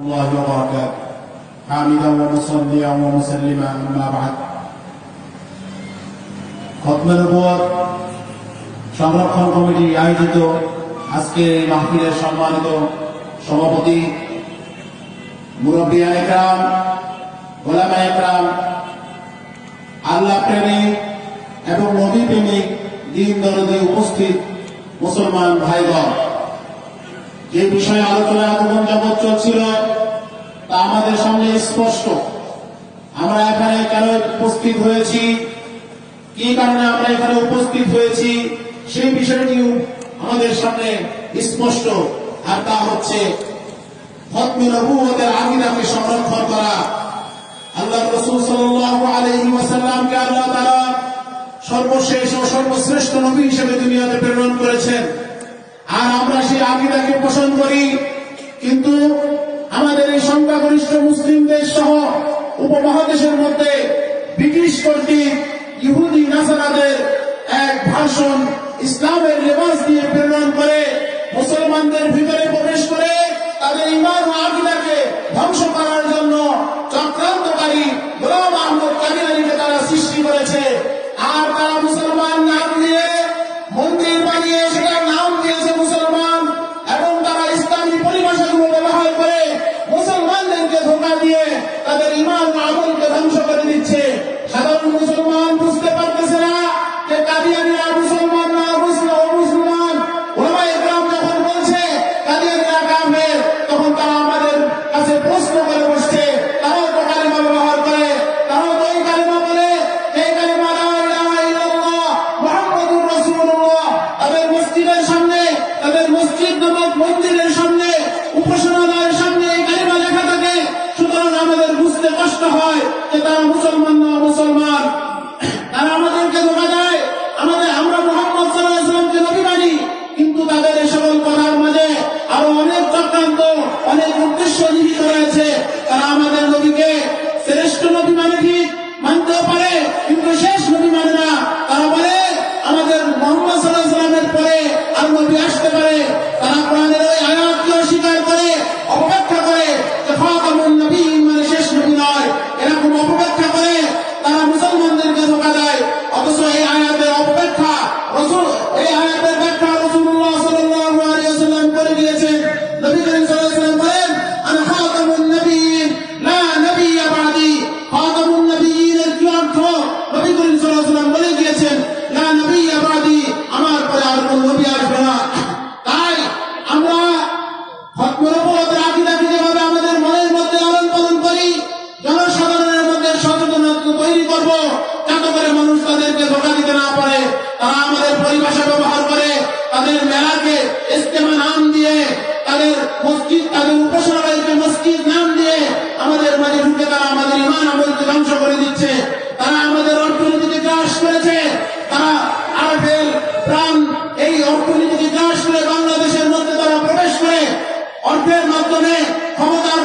الله وبركاته حامدا ومصليا ومسلما اما بعد খতমের উপর সংরক্ষণ কমিটি আয়োজিত আজকে এই মাহফিলের সম্মানিত সভাপতি মুরব্বিয়া একরাম গোলামা একরাম আল্লাহ প্রেমিক এবং নবী প্রেমিক দিন দরদে উপস্থিত মুসলমান ভাইগণ যে বিষয়ে আলোচনা এতক্ষণ যাবৎ চলছিল তা আমাদের সামনে স্পষ্ট। আমরা এখানে কেন উপস্থিত হয়েছি? কি কারণে আমরা এখানে উপস্থিত হয়েছি? সেই বিষয়টিও আমাদের সামনে স্পষ্ট। আর তা হচ্ছে সংরক্ষণ করা। আল্লাহ রসুল আল্লাহ তাআলা সর্বশেষ ও সর্বশ্রেষ্ঠ নবী হিসেবে দুনিয়াতে প্রেরণ করেছেন। আর আমরা সেই আকিদাকে পোষণ করি, কিন্তু সংখ্যাগরিষ্ঠ মুসলিম দেশ সহ উপমহাদেশের মধ্যে ব্রিটিশ কর্তৃক ইহুদি নাসারাদের এক ভাষণ ইসলামের লেবাস দিয়ে প্রেরণ করে মুসলমানদের ভিতরে প্রবেশ করে তাদের ইমান হয় যে তারা মুসলমান নবী ওয়াসাল্লাম বলে দিয়েছেন লা নবিয়্যা বাদি আমার পরে আর কোন নবী আসবে না। তাই আমরা তৈরি না আমাদের পরিভাষা ব্যবহার করে, তাদের মেলাকে ইস্তেমা নাম দিয়ে, তাদের নাম দিয়ে আমাদের মাঝে ঢুকে তারা আমাদের ইমান আমলকে ধ্বংস করে দিচ্ছে। তারা আমাদের মাধ্যমে ক্ষমতার